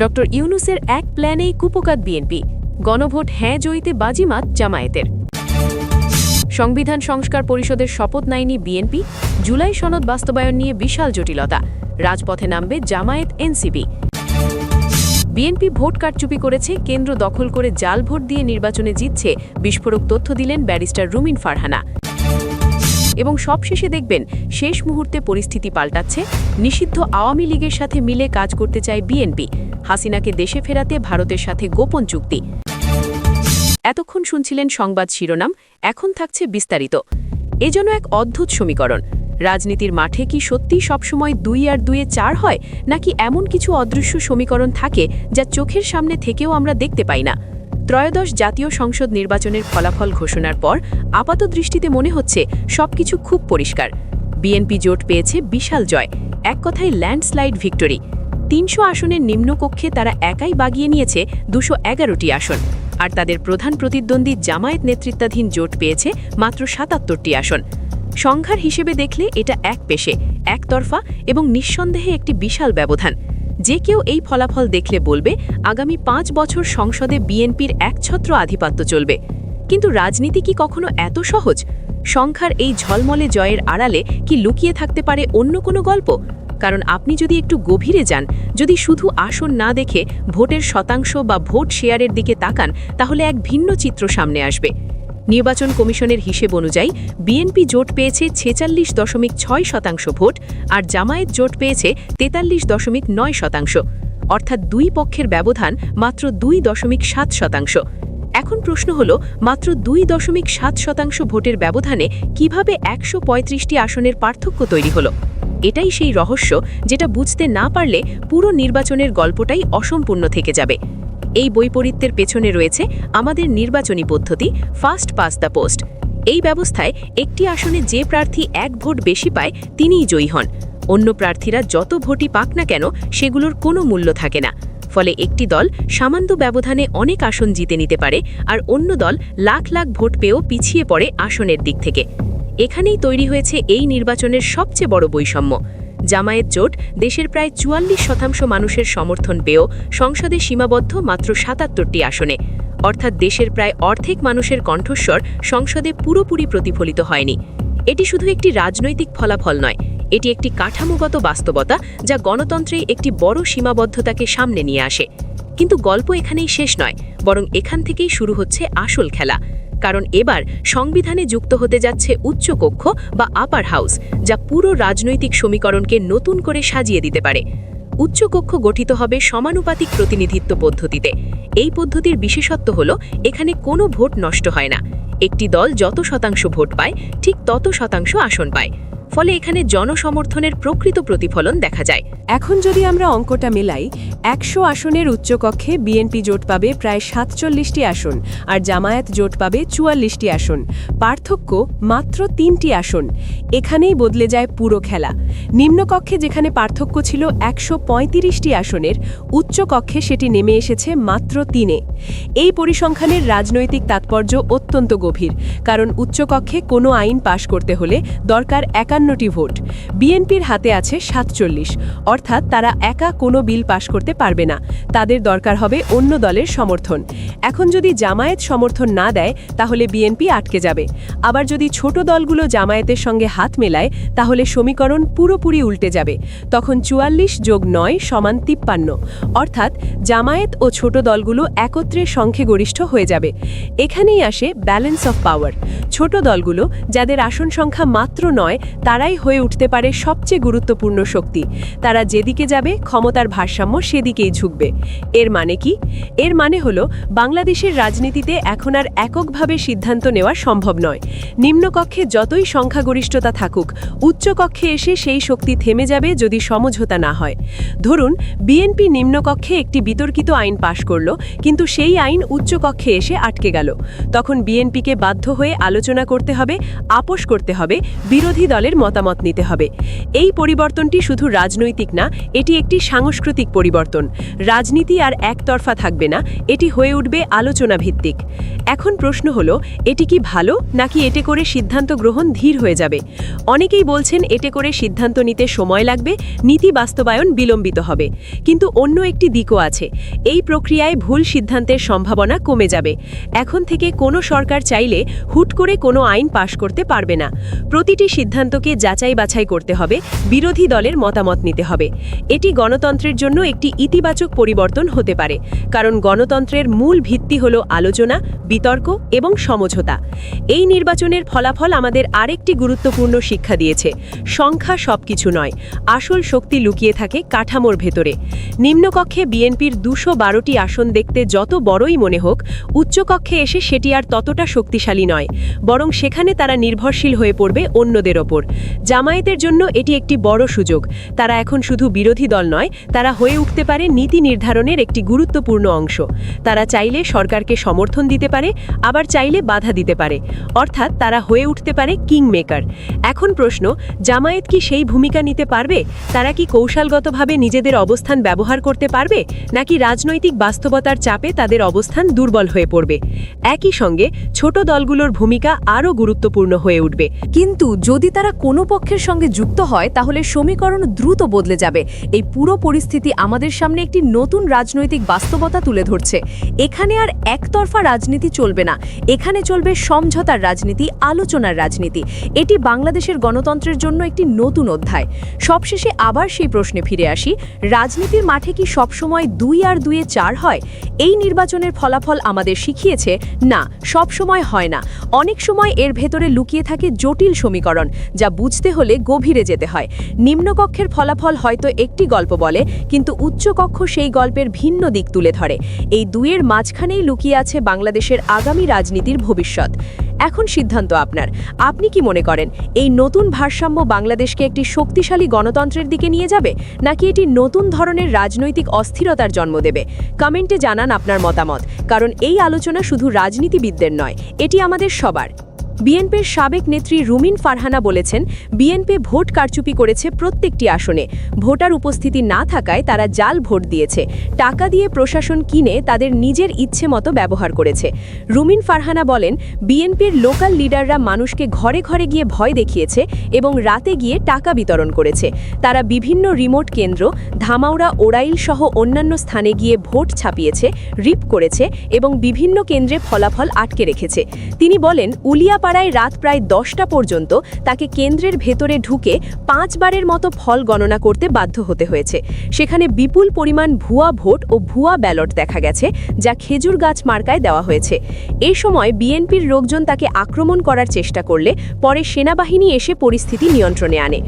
Doctor ইউনুসের এক প্ল্যানেই কুপকাত BNP. গণভোট হ্যাঁ জয়ীতে বাজিমাত জামায়াতের। সংবিধান সংস্কার পরিষদের শপথ নেয়নি বিএনপি। জুলাই সনদ বাস্তবায়ন নিয়ে বিশাল জটিলতা। রাজপথে নামবে জামায়াত এনসিপি। বিএনপি ভোট কারচুপি করেছে, কেন্দ্র দখল করে জাল ভোট দিয়ে নির্বাচনে জিতছে, বিস্ফোরক তথ্য দিলেন ব্যারিস্টার রুমিন ফারহানা। এবং সবশেষে দেখবেন, শেষ মুহূর্তে পরিস্থিতি পাল্টাচ্ছে, নিষিদ্ধ আওয়ামী লীগের সাথে মিলে কাজ করতে চায় বিএনপি। হাসিনাকে দেশে ফেরাতে ভারতের সাথে গোপন চুক্তি। এতক্ষণ শুনছিলেন সংবাদ শিরোনাম, এখন থাকছে বিস্তারিত। এজন্য এক অদ্ভুত সমীকরণ। রাজনীতির মাঠে কি সত্যি সবসময় দুই আর দুয়ে চার হয়, নাকি এমন কিছু অদৃশ্য সমীকরণ থাকে যা চোখের সামনে থেকেও আমরা দেখতে পাই না? ত্রয়োদশ জাতীয় সংসদ নির্বাচনের ফলাফল ঘোষণার পর আপাত দৃষ্টিতে মনে হচ্ছে সবকিছু খুব পরিষ্কার। বিএনপি জোট পেয়েছে বিশাল জয়। এক কথায় ল্যান্ডস্লাইড ভিক্টরি। তিনশো আসনের নিম্নকক্ষে তারা একাই বাগিয়ে নিয়েছে দুশো এগারোটি আসন। আর তাদের প্রধান প্রতিদ্বন্দ্বী জামায়াত নেতৃত্বাধীন জোট পেয়েছে মাত্র সাতাত্তরটি আসন। সংখ্যার হিসেবে দেখলে এটা এক পেশে, একতরফা এবং নিঃসন্দেহে একটি বিশাল ব্যবধান। যে কেউ এই ফলাফল দেখলে বলবে, আগামী পাঁচ বছর সংসদে বিএনপির একছত্র আধিপত্য চলবে। কিন্তু রাজনীতি কি কখনো এত সহজ? সংখ্যার এই ঝলমলে জয়ের আড়ালে কি লুকিয়ে থাকতে পারে অন্য কোনো গল্প? কারণ আপনি যদি একটু গভীরে যান, যদি শুধু আসন না দেখে ভোটের শতাংশ বা ভোট শেয়ারের দিকে তাকান, তাহলে এক ভিন্ন চিত্র সামনে আসবে। নির্বাচন কমিশনের হিসেব অনুযায়ী, বিএনপি জোট পেয়েছে ছেচাল্লিশ দশমিক ছয় শতাংশ ভোট আর জামায়াত জোট পেয়েছে তেতাল্লিশ দশমিক নয় শতাংশ। অর্থাৎ দুই পক্ষের ব্যবধান মাত্র দুই দশমিক সাত শতাংশ। এখন প্রশ্ন হল, মাত্র দুই দশমিক সাত শতাংশ ভোটের ব্যবধানে কীভাবে একশো পঁয়ত্রিশটি আসনের পার্থক্য তৈরি হলো? এটাই সেই রহস্য যেটা বুঝতে না পারলে পুরো নির্বাচনের গল্পটাই অসম্পূর্ণ থেকে যাবে। এই বৈপরীত্যের পেছনে রয়েছে আমাদের নির্বাচনী পদ্ধতি ফাস্ট পাস দ্য পোস্ট। এই ব্যবস্থায় একটি আসনে যে প্রার্থী এক ভোট বেশি পায়, তিনিই জয়ী হন। অন্য প্রার্থীরা যত ভোটই পাক না কেন, সেগুলোর কোনো মূল্য থাকে না। ফলে একটি দল সামান্য ব্যবধানে অনেক আসন জিতে নিতে পারে, আর অন্য দল লাখ লাখ ভোট পেয়েও পিছিয়ে পড়ে আসনের দিক থেকে। এখানেই তৈরি হয়েছে এই নির্বাচনের সবচেয়ে বড় বৈষম্য। জামায়াত জোট দেশের প্রায় চুয়াল্লিশ শতাংশ মানুষের সমর্থন পেয়েও সংসদে সীমাবদ্ধ মাত্র সাতাত্তরটি আসনে। অর্থাৎ দেশের প্রায় অর্ধেক মানুষের কণ্ঠস্বর সংসদে পুরোপুরি প্রতিফলিত হয়নি। এটি শুধু একটি রাজনৈতিক ফলাফল নয়, এটি একটি কাঠামোগত বাস্তবতা যা গণতন্ত্রে একটি বড় সীমাবদ্ধতাকে সামনে নিয়ে আসে। কিন্তু গল্প এখানেই শেষ নয়, বরং এখান থেকেই শুরু হচ্ছে আসল খেলা। কারণ এবার সংবিধানে যুক্ত হতে যাচ্ছে উচ্চকক্ষ বা আপার হাউস যা পুরো রাজনৈতিক সমীকরণকে নতুন করে সাজিয়ে দিতে পারে। উচ্চকক্ষ গঠিত হবে সমানুপাতিক প্রতিনিধিত্ব পদ্ধতিতে। এই পদ্ধতির বিশেষত্ব হল, এখানে কোনো ভোট নষ্ট হয় না। একটি দল যত শতাংশ ভোট পায়, ঠিক তত শতাংশ আসন পায়। ফলে এখানে জনসমর্থনের প্রকৃত প্রতিফলন দেখা যায়। এখন যদি আমরা অঙ্কটা মেলাই, একশো আসনের উচ্চকক্ষে বিএনপি জোট পাবে প্রায় সাতচল্লিশটি আসন আর জামায়াত জোট পাবে চুয়াল্লিশটি আসন। পার্থক্য মাত্র তিনটি আসন। এখানেই বদলে যায় পুরো খেলা। নিম্নকক্ষে যেখানে পার্থক্য ছিল একশো পঁয়ত্রিশটি আসনের, উচ্চকক্ষে সেটি নেমে এসেছে মাত্র তিনে। এই পরিসংখ্যানের রাজনৈতিক তাৎপর্য অত্যন্ত গভীর, কারণ উচ্চকক্ষে কোনো আইন পাশ করতে হলে দরকার একান্নটি ভোট। বিএনপির হাতে আছে সাতচল্লিশ। অর্থাৎ তারা একা কোনো বিল পাশ করতে পারবে না। তাদের দরকার হবে অন্য দলের সমর্থন। এখন যদি জামায়াত সমর্থন না দেয়, তাহলে বিএনপি আটকে যাবে। আবার যদি ছোট দলগুলো জামায়াতের সঙ্গে হাত মেলায়, তাহলে সমীকরণ পুরোপুরি উল্টে যাবে। তখন চুয়াল্লিশ যোগ নয় সমান তিপ্পান্ন। অর্থাৎ জামায়াত ও ছোট দলগুলো একত্রে সংখ্যাগরিষ্ঠ হয়ে যাবে। এখানেই আসে ব্যালেন্স অফ পাওয়ার ছোট দলগুলো, যাদের আসন সংখ্যা মাত্র নয় তারাই হয়ে উঠতে পারে সবচেয়ে গুরুত্বপূর্ণ শক্তি। তারা যেদিকে যাবে, ক্ষমতার ভারসাম্য সেদিকেই ঝুঁকবে। এর মানে কি? এর মানে হলো, বাংলাদেশের রাজনীতিতে এখন আর এককভাবে সিদ্ধান্ত নেওয়া সম্ভব নয়। নিম্নকক্ষে যতই সংখ্যাগরিষ্ঠতা থাকুক, উচ্চকক্ষে এসে সেই শক্তি থেমে যাবে যদি সমঝোতা না হয়। ধরুন, বিএনপি নিম্নকক্ষে একটি বিতর্কিত আইন পাশ করল, কিন্তু সেই আইন উচ্চকক্ষে এসে আটকে গেল। তখন বিএনপিকে বাধ্য হয়ে আলোচনা করতে হবে, আপোষ করতে হবে বিরোধী দলের মতামত নিতে হবে। এই পরিবর্তনটি শুধু রাজনৈতিক না, এটি একটি সাংস্কৃতিক পরিবর্তন। রাজনীতি আর একতরফা থাকবে না, এটি হয়ে উঠবে আলোচনা ভিত্তিক এখন প্রশ্ন হলো, এটি কি ভালো নাকি এতে করে সিদ্ধান্ত গ্রহণ ধীর হয়ে যাবে? অনেকেই বলছেন এতে করে সিদ্ধান্ত নিতে সময় লাগবে, নীতি বাস্তবায়ন বিলম্বিত হবে। কিন্তু অন্য একটি দিকও আছে, এই প্রক্রিয়ায় ভুল সিদ্ধান্তের সম্ভাবনা কমে যাবে। এখন থেকে কোনো সরকার চাইলে হুট করে কোনো আইন পাশ করতে পারবে না। প্রতিটি সিদ্ধান্তকে যাচাই বাছাই করতে হবে, বিরোধী দলের মতামত নিতে হবে। এটি গণতন্ত্রের জন্য একটি ইতিবাচক পরিবর্তন হতে পারে, কারণ গণতন্ত্রের মূল ভিত্তি হল আলোচনা, বিতর্ক এবং সমঝোতা। এই নির্বাচনের ফলাফল আমাদের আরেকটি গুরুত্বপূর্ণ শিক্ষা দিয়েছে, সংখ্যা সবকিছু নয়, আসল শক্তি লুকিয়ে থাকে কাঠামোর ভেতরে। নিম্নকক্ষে বিএনপির দুশো বারোটি আসন দেখতে যত বড়ই মনে হোক, উচ্চকক্ষে এসে সেটি আর ততটা শক্তিশালী নয়, বরং সেখানে তারা নির্ভরশীল হয়ে পড়বে অন্যদের ওপর। জামায়াতের জন্য এটি একটি বড় সুযোগ। তারা এখন শুধু বিরোধী দল নয়, তারা হয়ে উঠতে পারে নীতি নির্ধারণের একটি গুরুত্বপূর্ণ অংশ। তারা চাইলে সরকারকে সমর্থন দিতে পারে, আবার চাইলে বাধা দিতে পারে। অর্থাৎ তারা হয়ে উঠতে পারে কিং মেকার এখন প্রশ্ন, জামায়াত কি সেই ভূমিকা নিতে পারবে? তারা কি কৌশলগতভাবে নিজেদের অবস্থান ব্যবহার করতে পারবে? নাকি রাজনৈতিক বাস্তবতার চাপে তাদের অবস্থান দুর্বল হয়ে পড়বে? একই সঙ্গে, ছোট দলগুলোর ভূমিকা আরও গুরুত্বপূর্ণ হয়ে উঠবে। কিন্তু যদি তারা কোনো পক্ষের সঙ্গে যুক্ত হয়, তাহলে সমীকরণ দ্রুত বদলে যাবে। এই পুরো পরিস্থিতি আমাদের সামনে একটি নতুন রাজনৈতিক বাস্তবতা তুলে ধরছে। এখানে আর একতরফা রাজনীতি চলবে না। এখানে চলবে সমঝোতার রাজনীতি, আলোচনার রাজনীতি। এটি বাংলাদেশের গণতন্ত্রের জন্য একটি নতুন অধ্যায়। সবশেষে আবার সেই প্রশ্নে ফিরে আসি, রাজনীতির মাঠে কি সবসময় দুই আর দুয়ে চার হয়? এই নির্বাচনের ফলাফল আমাদের শিখিয়েছে, না সব সময় হয় না। অনেক সময় এর ভেতরে লুকিয়ে থাকে জটিল সমীকরণ, যা বুঝতে হলে গভীরে যেতে হয়। নিম্নকক্ষের ফলাফল হয়তো একটি গল্প বলে, কিন্তু উচ্চকক্ষ সেই গল্পের ভিন্ন দিক তুলে ধরে। এই দুইয়ের মাঝখানেই লুকিয়ে আছে বাংলাদেশের আগামী রাজনীতির ভবিষ্যৎ। এখন সিদ্ধান্ত আপনার। আপনি কি মনে করেন, এই নতুন ভারসাম্য বাংলাদেশকে একটি শক্তিশালী গণতন্ত্রের দিকে নিয়ে যাবে, নাকি এটি নতুন ধরনের রাজনৈতিক অস্থিরতার জন্ম দেবে? কমেন্টে জানান আপনার মতামত, কারণ এই আলোচনা শুধু রাজনীতিবিদদের নয়, এটি আমাদের সবার। বিএনপির সাবেক নেত্রী রুমিন ফারহানা বলেছেন, বিএনপি ভোট কারচুপি করেছে প্রত্যেকটি আসনে। ভোটার উপস্থিতি না থাকায় তারা জাল ভোট দিয়েছে। টাকা দিয়ে প্রশাসন কিনে তাদের নিজের ইচ্ছে মতো ব্যবহার করেছে। রুমিন ফারহানা বলেন, বিএনপির লোকাল লিডাররা মানুষকে ঘরে ঘরে গিয়ে ভয় দেখিয়েছে এবং রাতে গিয়ে টাকা বিতরণ করেছে। তারা বিভিন্ন রিমোট কেন্দ্র, ধামাউড়া, ওরাইল সহ অন্যান্য স্থানে গিয়ে ভোট ছাপিয়েছে, রিপ করেছে এবং বিভিন্ন কেন্দ্রে ফলাফল আটকে রেখেছে। তিনি বলেন উলিয়াপাড়ায় রাত প্রায় দশটা পর্যন্ত তাকে কেন্দ্রের ভেতরে ঢুকে পাঁচবারের মতো ফল গণনা করতে বাধ্য হতে হয়েছে। সেখানে বিপুল পরিমাণ ভুয়া ভোট ও ভুয়া ব্যালট দেখা গেছে, যা খেজুর গাছ মার্কায় দেওয়া হয়েছে। এ সময় বিএনপির লোকজন তাকে আক্রমণ করার চেষ্টা করলে পরে সেনাবাহিনী এসে পরিস্থিতি নিয়ন্ত্রণে আনে।